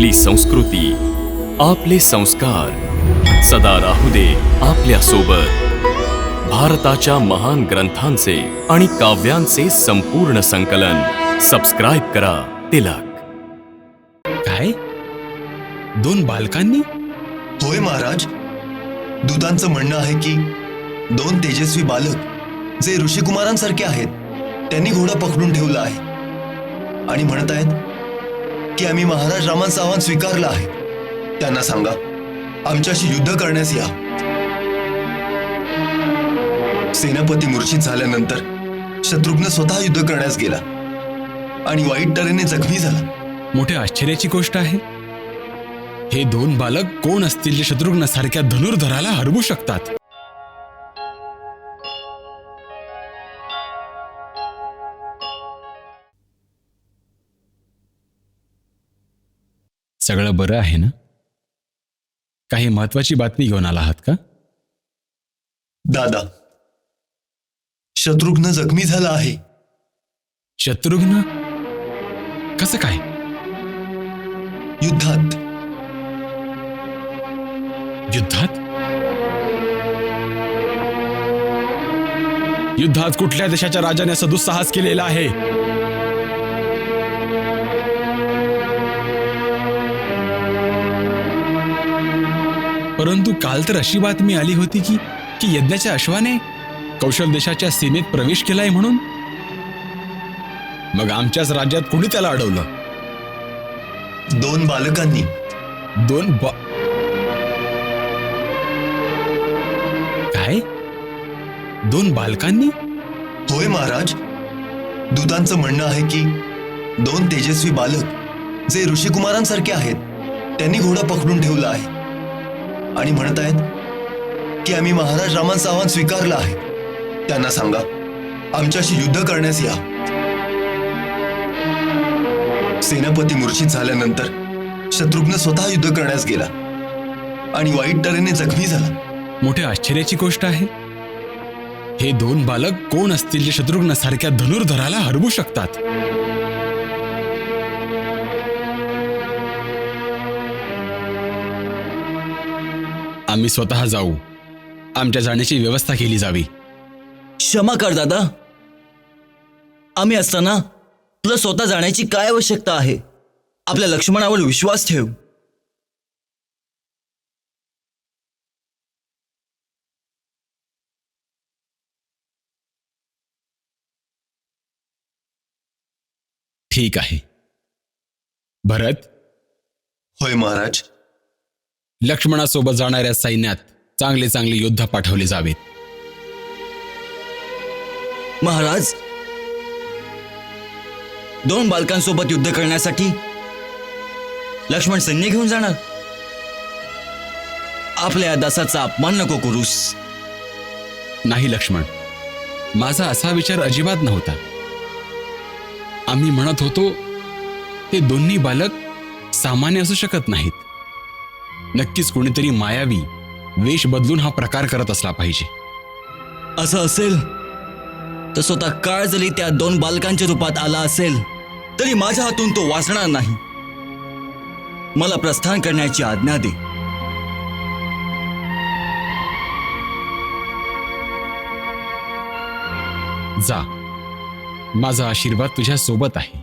आपली संस्कृती आपले संस्कार. सदा राहू दे आपल्यासोबत भारताच्या महान ग्रंथांचे आणि काव्यांचे संपूर्ण संकलन. सबस्क्राईब करा तिलक. काय? दोन बालकांनी? होय महाराज. दूतांचं म्हणणं आहे की दोन तेजस्वी बालक जे ऋषिकुमारांसारखे आहेत त्यांनी घोडा पकडून ठेवला आहे. आणि म्हणत आहेत की आम्ही महाराज रामांचं आव्हान स्वीकारलं आहे. त्यांना सांगा आमच्याशी युद्ध करण्यास या. सेनापती मूर्छित झाल्यानंतर शत्रुघ्न स्वतः युद्ध करण्यास गेला. आणि वाईट तऱ्हेने जखमी झाला. मोठ्या आश्चर्याची गोष्ट आहे. हे दोन बालक कोण असतील जे शत्रुघ्न सारख्या धनुर्धराला हरवू शकतात? सगळं बरं आहे ना? काही महत्वाची बातमी घेऊन आला आहात का? दादा शत्रुघ्न जखमी झाला आहे. शत्रुघ्न? कसं काय? युद्धात. युद्धात? युद्धात कुठल्या देशाच्या राजाने असं दुस्साहस केलेला आहे? परंतु काल तर अशी बातमी आली होती की की यज्ञाच्या अश्वाने कौशल देशाच्या सीमेत प्रवेश केलाय म्हणून. मग आमच्याच राज्यात कुणी त्याला अडवलं? दोन बालकांनी. दोन बा काय? दोन बालकांनी? होय महाराज. दूतांचं म्हणणं आहे की दोन तेजस्वी बालक जे ऋषिकुमारांसारखे आहेत त्यांनी घोडा पकडून ठेवला आहे. आणि म्हणत आहेत की आम्ही महाराज रामन सावंत स्वीकारला आहे. त्यांना सांगा आमच्याशी युद्ध करण्यास या. सेनापती मूर्छित झाल्यानंतर शत्रुघ्न स्वतः युद्ध करण्यास गेला आणि वाईट तऱ्हेने जखमी झाला. मोठ्या आश्चर्याची गोष्ट आहे. हे दोन बालक कोण असतील जे शत्रुघ्न सारख्या धनुर्धराला हरवू शकतात? आम्ही स्वतः जाऊ. आमच्या जाण्याची व्यवस्था केली जावी. क्षमा कर दादा. आम्ही असताना तुला स्वतः जाण्याची काय आवश्यकता आहे? आपल्या लक्ष्मणावर विश्वास ठेव. ठीक आहे. भरत? होय महाराज. लक्ष्मणासोबत जाणाऱ्या सैन्यात चांगले चांगले योद्धा पाठवले जावेत. महाराज दोन बालकांसोबत युद्ध करण्यासाठी लक्ष्मण सैन्य घेऊन जाणार. आपल्या दासाचा अपमान नको करूस. नाही लक्ष्मण माझा असा विचार अजिबात नव्हता. आम्ही म्हणत होतो ते दोन्ही बालक सामान्य असू शकत नाहीत. नक्कीच कोणीतरी मायावी वेश बदलून हा प्रकार करत असला पाहिजे. असं असेल? तर स्वतः काळ जरी त्या दोन बालकांच्या रूपात आला असेल तरी माझ्या हातून तो वाचणार नाही. मला प्रस्थान करण्याची आज्ञा दे. जा. माझा आशीर्वाद तुझ्या सोबत आहे.